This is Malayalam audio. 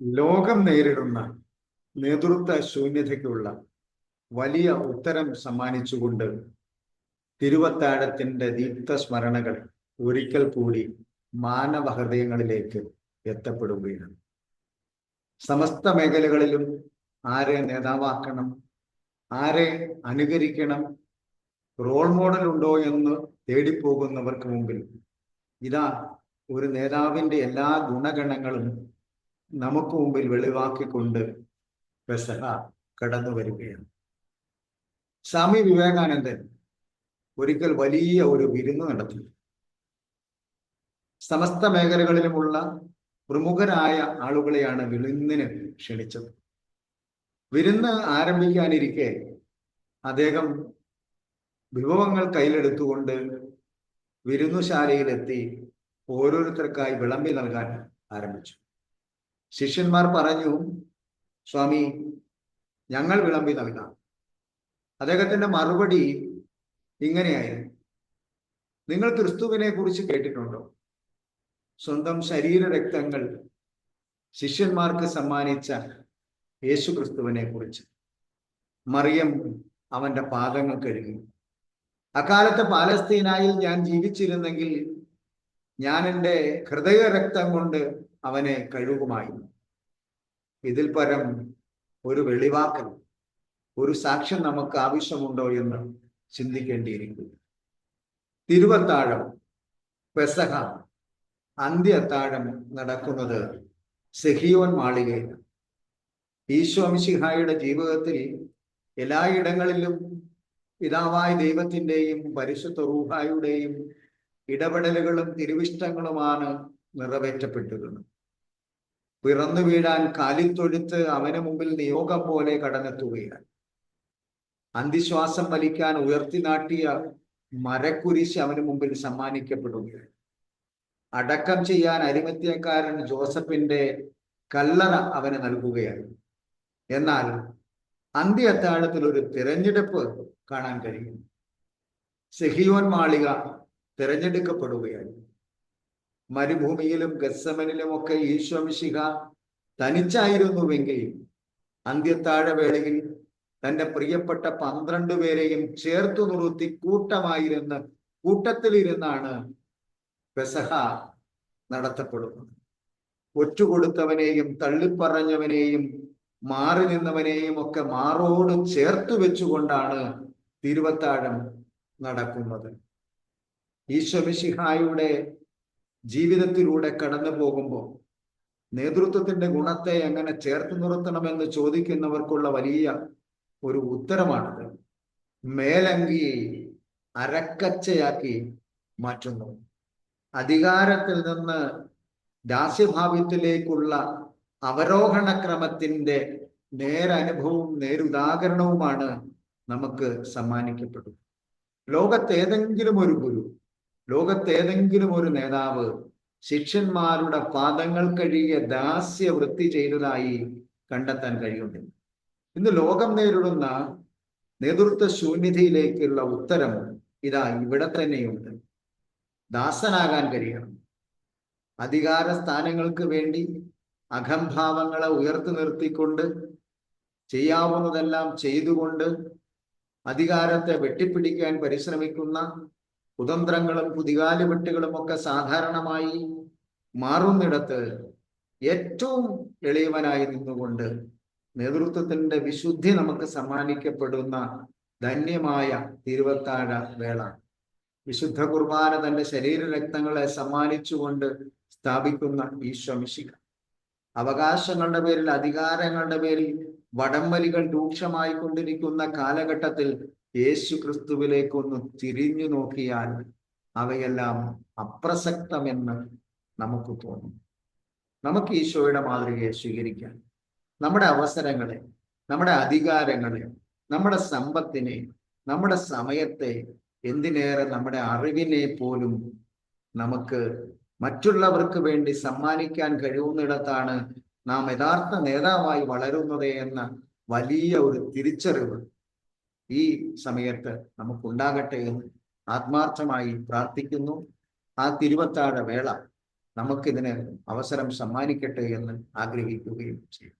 ലോകം നേരിടുന്ന നേതൃത്വ ശൂന്യതയ്ക്കുള്ള വലിയ ഉത്തരം സമ്മാനിച്ചുകൊണ്ട് തിരുവത്താഴത്തിന്റെ ദീപ്ത സ്മരണകൾ ഒരിക്കൽ കൂടി മാനവ ഹൃദയങ്ങളിലേക്ക് എത്തപ്പെടുകയാണ്. സമസ്ത മേഖലകളിലും ആരെ നേതാവാക്കണം ആരെ അനുകരിക്കണം റോൾ മോഡൽ ഉണ്ടോ എന്ന് തേടിപ്പോകുന്നവർക്ക് മുമ്പിൽ ഇതാ ഒരു നേതാവിന്റെ എല്ലാ ഗുണഗണങ്ങളും നമുക്ക് മുമ്പിൽ വെളിവാക്കിക്കൊണ്ട് പെസഹ കടന്നു വരികയാണ്. സ്വാമി വിവേകാനന്ദൻ ഒരിക്കൽ വലിയ ഒരു വിരുന്ന് നടത്തി. സമസ്ത മേഖലകളിലുമുള്ള പ്രമുഖരായ ആളുകളെയാണ് വിരുന്നിന് ക്ഷണിച്ചത്. വിരുന്ന് ആരംഭിക്കാനിരിക്കെ അദ്ദേഹം വിഭവങ്ങൾ കയ്യിലെടുത്തുകൊണ്ട് വിരുന്നുശാലയിലെത്തി ഓരോരുത്തർക്കായി വിളമ്പി നൽകാൻ ആരംഭിച്ചു. ശിഷ്യന്മാർ പറഞ്ഞു സ്വാമി ഞങ്ങൾ വിളമ്പി നൽകാം. അദ്ദേഹത്തിന്റെ മറുപടി ഇങ്ങനെയായിരുന്നു. നിങ്ങൾ ക്രിസ്തുവിനെ കുറിച്ച് കേട്ടിട്ടുണ്ടോ? സ്വന്തം ശരീര രക്തങ്ങൾ ശിഷ്യന്മാർക്ക് സമ്മാനിച്ച യേശു ക്രിസ്തുവിനെ കുറിച്ച് മറിയം അവന്റെ പാദങ്ങൾ കഴുകി. അക്കാലത്ത് പാലസ്തീനായിൽ ഞാൻ ജീവിച്ചിരുന്നെങ്കിൽ ഞാൻ എന്റെ ഹൃദയ രക്തം കൊണ്ട് അവനെ കഴുകുമായി. ഇതിൽ പരം ഒരു വെളിവാക്കൽ ഒരു സാക്ഷ്യം നമുക്ക് ആവശ്യമുണ്ടോ എന്ന് ചിന്തിക്കേണ്ടിയിരിക്കുന്നു. തിരുവത്താഴം പെസഹ അന്ത്യത്താഴം നടക്കുന്നത് സെഹിയോൻ മാളികയിൽ ഈശോമിഷിഹായുടെ ജീവിതത്തിൽ എല്ലായിടങ്ങളിലും പിതാവായ ദൈവത്തിന്റെയും പരിശുദ്ധ റൂഹായുടെയും ഇടപെടലുകളും തിരുവിഷ്ടങ്ങളുമാണ് നിറവേറ്റപ്പെട്ടിരുന്നത് പിറന്നു വീഴാൻ കാലിത്തൊഴുത്ത് അവന് മുമ്പിൽ നിയോഗം പോലെ കടന്നെത്തുകയാണ്. അന്തിശ്വാസം വലിക്കാൻ ഉയർത്തി നാട്ടിയ മരക്കുരിശ് അവന് മുമ്പിൽ സമ്മാനിക്കപ്പെടുകയാണ്. അടക്കം ചെയ്യാൻ അരിമത്യക്കാരൻ ജോസഫിന്റെ കല്ലറ അവന് നൽകുകയാണ്. എന്നാൽ അന്ത്യത്താഴത്തിൽ ഒരു തിരഞ്ഞെടുപ്പ് കാണാൻ കഴിയും. സെഹിയോൻ മാളിക തിരഞ്ഞെടുക്കപ്പെടുകയാണ്. മരുഭൂമിയിലും ഗസമനിലും ഒക്കെ ഈശോമിശിക തനിച്ചായിരുന്നുവെങ്കിൽ അന്ത്യത്താഴ വേളയിൽ തന്റെ പ്രിയപ്പെട്ട പന്ത്രണ്ട് പേരെയും ചേർത്തു നിർത്തി കൂട്ടമായിരുന്ന് കൂട്ടത്തിലിരുന്നാണ് പെസഹ നടത്തപ്പെടുന്നത്. ഒറ്റുകൊടുത്തവനെയും തള്ളിപ്പറഞ്ഞവനെയും മാറി നിന്നവനെയും ഒക്കെ മാറോട് ചേർത്തു വെച്ചുകൊണ്ടാണ് തിരുവത്താഴം നടക്കുന്നത്. ഈശ്വമിഷിഹായുടെ ജീവിതത്തിലൂടെ കടന്നു പോകുമ്പോൾ നേതൃത്വത്തിന്റെ ഗുണത്തെ എങ്ങനെ ചേർത്ത് നിർത്തണമെന്ന് ചോദിക്കുന്നവർക്കുള്ള വലിയ ഒരു ഉത്തരമാണത്. മേലങ്കി അരക്കച്ചയാക്കി മാറ്റുന്നു. അധികാരത്തിൽ നിന്ന് ദാസ്യഭാവ്യത്തിലേക്കുള്ള അവരോഹണ ക്രമത്തിന്റെ നേരനുഭവവും നേരുദാഹരണവുമാണ് നമുക്ക് സമ്മാനിക്കപ്പെടുന്നത്. ലോകത്തേതെങ്കിലും ഒരു ഗുരു ലോകത്തേതെങ്കിലും ഒരു നേതാവ് ശിഷ്യന്മാരുടെ പാദങ്ങൾ കഴുകിയ ദാസ്യവൃത്തി ചെയ്തതായി കണ്ടെത്താൻ കഴിയുന്നില്ല. ഇന്ന് ലോകം നേരിടുന്ന നേതൃത്വ ശൂന്യതയിലേക്കുള്ള ഉത്തരം ഇതാ ഇവിടെ തന്നെയുണ്ട്. ദാസനാകാൻ കഴിയണം. അധികാര സ്ഥാനങ്ങൾക്ക് വേണ്ടി അഹംഭാവങ്ങളെ ഉയർത്തി നിർത്തിക്കൊണ്ട് ചെയ്യാവുന്നതെല്ലാം ചെയ്തുകൊണ്ട് അധികാരത്തെ വെട്ടിപ്പിടിക്കാൻ പരിശ്രമിക്കുന്ന കുതന്ത്രങ്ങളും കുതികാലുവെട്ടുകളും ഒക്കെ സാധാരണമായി മാറുന്നിടത്ത് ഏറ്റവും എളിയവനായി നിന്നുകൊണ്ട് നേതൃത്വത്തിന്റെ വിശുദ്ധി നമുക്ക് സമ്മാനിക്കപ്പെടുന്ന ധന്യമായ തിരുവത്താഴ വേള. വിശുദ്ധ കുർബാന തന്റെ ശരീര രക്തങ്ങളെ സമ്മാനിച്ചുകൊണ്ട് സ്ഥാപിക്കുന്ന ഈശ്വമിശിക അവകാശങ്ങളുടെ പേരിൽ അധികാരങ്ങളുടെ പേരിൽ വടംവലികൾ രൂക്ഷമായി കൊണ്ടിരിക്കുന്ന കാലഘട്ടത്തിൽ യേശു ക്രിസ്തുവിലേക്കൊന്ന് തിരിഞ്ഞു നോക്കിയാൽ അവയെല്ലാം അപ്രസക്തമെന്ന് നമുക്ക് തോന്നും. നമുക്ക് ഈശോയുടെ മാതൃകയെ സ്വീകരിക്കാം. നമ്മുടെ അവസരങ്ങളെ നമ്മുടെ അധികാരങ്ങളെ നമ്മുടെ സമ്പത്തിനെ നമ്മുടെ സമയത്തെ എന്തിനേറെ നമ്മുടെ അറിവിനെ പോലും നമുക്ക് മറ്റുള്ളവർക്ക് വേണ്ടി സമ്മാനിക്കാൻ കഴിയുന്നിടത്താണ് നാം യഥാർത്ഥ നേതാവായി വളരുന്നത് എന്ന വലിയ ഒരു തിരിച്ചറിവ് ഈ സമയത്ത് നമുക്കുണ്ടാകട്ടെ എന്ന് ആത്മാർത്ഥമായി പ്രാർത്ഥിക്കുന്നു. ആ തിരുവത്താഴ വേള നമുക്കിതിന് അവസരം സമ്മാനിക്കട്ടെ എന്ന് ആഗ്രഹിക്കുകയും ചെയ്യും.